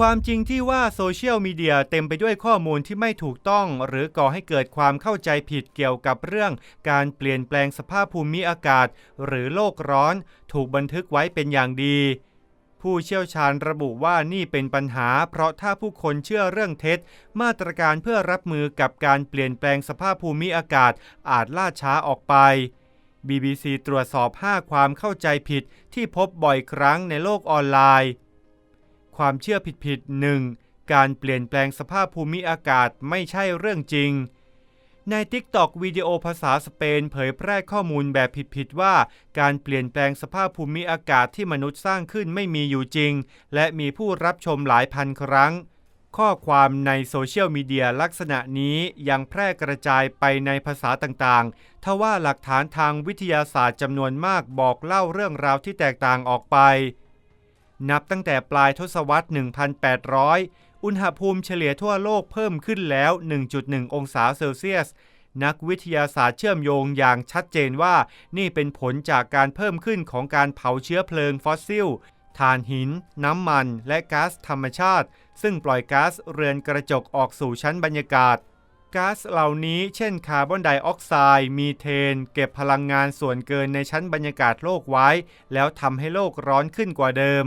ความจริงที่ว่าโซเชียลมีเดียเต็มไปด้วยข้อมูลที่ไม่ถูกต้อง หรือก่อให้เกิดความเข้าใจผิดเกี่ยวกับเรื่อง การเปลี่ยนแปลงสภาพภูมิอากาศ หรือโลกร้อน ถูกบันทึกไว้เป็นอย่างดี ผู้เชี่ยวชาญระบุว่านี่เป็นปัญหา เพราะถ้าผู้คนเชื่อเรื่องเท็จ มาตรการเพื่อรับมือกับการเปลี่ยนแปลงสภาพภูมิอากาศอาจล่าช้าออกไป BBC ตรวจสอบ 5 ความเข้าใจผิดที่พบบ่อยครั้งในโลกออนไลน์ ความเชื่อผิดๆ 1. การเปลี่ยนแปลงสภาพภูมิอากาศไม่ใช่เรื่องจริง ใน TikTok วิดีโอภาษาสเปนเผยแพร่ข้อมูลแบบผิดๆว่า การเปลี่ยนแปลงสภาพภูมิอากาศที่มนุษย์สร้างขึ้นไม่มีอยู่จริง และมีผู้รับชมหลายพันครั้ง ข้อความในโซเชียลมีเดียลักษณะนี้ยังแพร่กระจายไปในภาษาต่างๆ ทว่าหลักฐานทางวิทยาศาสตร์จำนวนมากบอกเล่าเรื่องราวที่แตกต่างออกไป นับตั้งแต่ปลายทศวรรษ 1800 อุณหภูมิเฉลี่ยทั่วโลกเพิ่มขึ้นแล้ว 1.1 องศาเซลเซียส นักวิทยาศาสตร์เชื่อมโยงอย่างชัดเจนว่านี่เป็นผลจากการเพิ่มขึ้นของการเผาเชื้อเพลิงฟอสซิลถ่านหิน น้ำมัน และก๊าซธรรมชาติ ซึ่งปล่อยก๊าซเรือนกระจกออกสู่ชั้นบรรยากาศก๊าซเหล่านี้เช่นคาร์บอนไดออกไซด์มีเทน เก็บพลังงานส่วนเกินในชั้นบรรยากาศโลกไว้ แล้วทำให้โลกร้อนขึ้นกว่าเดิม